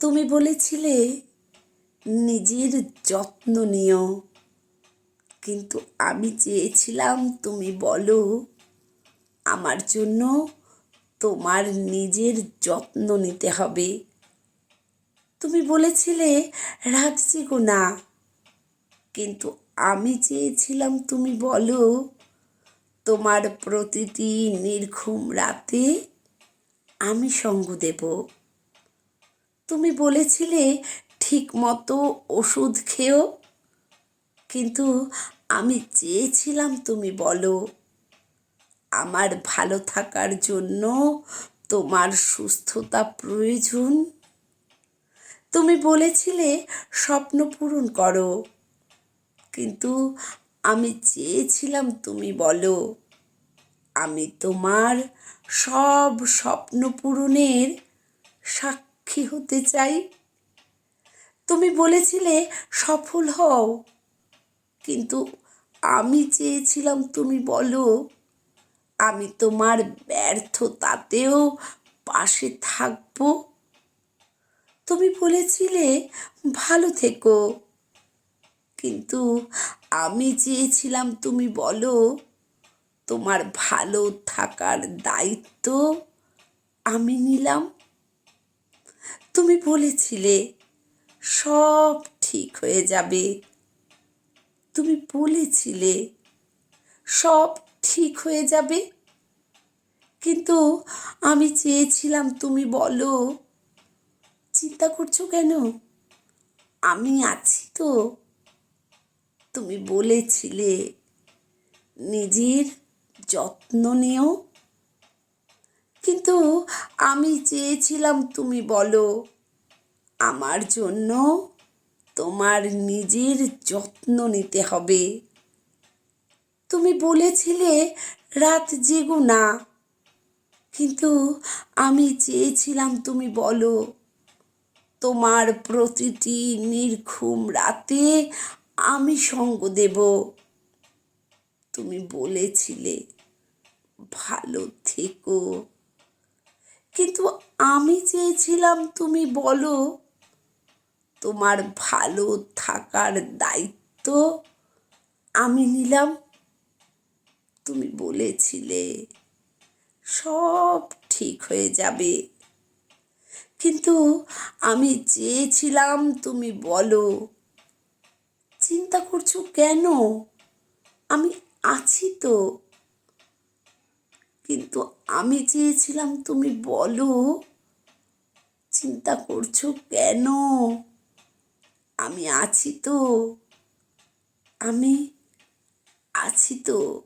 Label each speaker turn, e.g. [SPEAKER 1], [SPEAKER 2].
[SPEAKER 1] তুমি বলেছিলে নিজের যত্ন নিও। কিন্তু আমি চেয়েছিলাম তুমি বলো, আমার জন্য তোমার নিজের যত্ন নিতে হবে। তুমি বলেছিলে রাত জেগো না। কিন্তু আমি চেয়েছিলাম তুমি বলো, তোমার প্রতিটি নির্ঘুম রাতে আমি সঙ্গ দেব। তুমি বলেছিলে ঠিক মতো ওষুধ খেও। কিন্তু আমি চেয়েছিলাম তুমি বলো, আমার ভালো থাকার জন্য তোমার সুস্থতা প্রয়োজন। তুমি বলেছিলে স্বপ্ন পূরণ করো, কিন্তু আমি চেয়েছিলাম তুমি বলো, আমি তোমার সব স্বপ্ন পূরণের সাক্ষী হতে চাই। তুমি বলেছিলে সফল হও, কিন্তু আমি চেয়েছিলাম তুমি বলো, আমি তোমার ব্যর্থতাতেও পাশে থাকব। তুমি বলেছিলে ভালো থেকো, কিন্তু আমি চেয়েছিলাম তুমি বলো, তোমার ভালো থাকার দায়িত্ব আমি নিলাম। তুমি বলেছিলে সব ঠিক হয়ে যাবে। তুমি বলেছিলে সব ঠিক হয়ে যাবে। কিন্তু আমি চেয়েছিলাম তুমি বলো, চিন্তা করছ কেন? আমি আছি তো। তুমি বলেছিলে নিজের যত্ন নিও। কিন্তু আমি চেয়েছিলাম তুমি বলো, আমার জন্য তোমার নিজের যত্ন নিতে হবে। তুমি বলেছিলে রাত জেগো না, কিন্তু আমি চেয়েছিলাম তুমি বলো, তোমার প্রতিটি নির্ঘুম রাতে আমি সঙ্গ দেব। তুমি বলেছিলে ভালো থেকো। কিন্তু আমি চেয়েছিলাম তুমি বলো, তোমার ভালো থাকার দায়িত্ব আমি নিলাম। তুমি বলেছিলে, সব ঠিক হয়ে যাবে। কিন্তু আমি চেয়েছিলাম তুমি বলো, চিন্তা করছ কেন? আমি আছি তো। কিন্তু আমি চেয়েছিলাম তুমি বলো চিন্তা করছ কেন? আমি আছি তো। আমি আছি তো।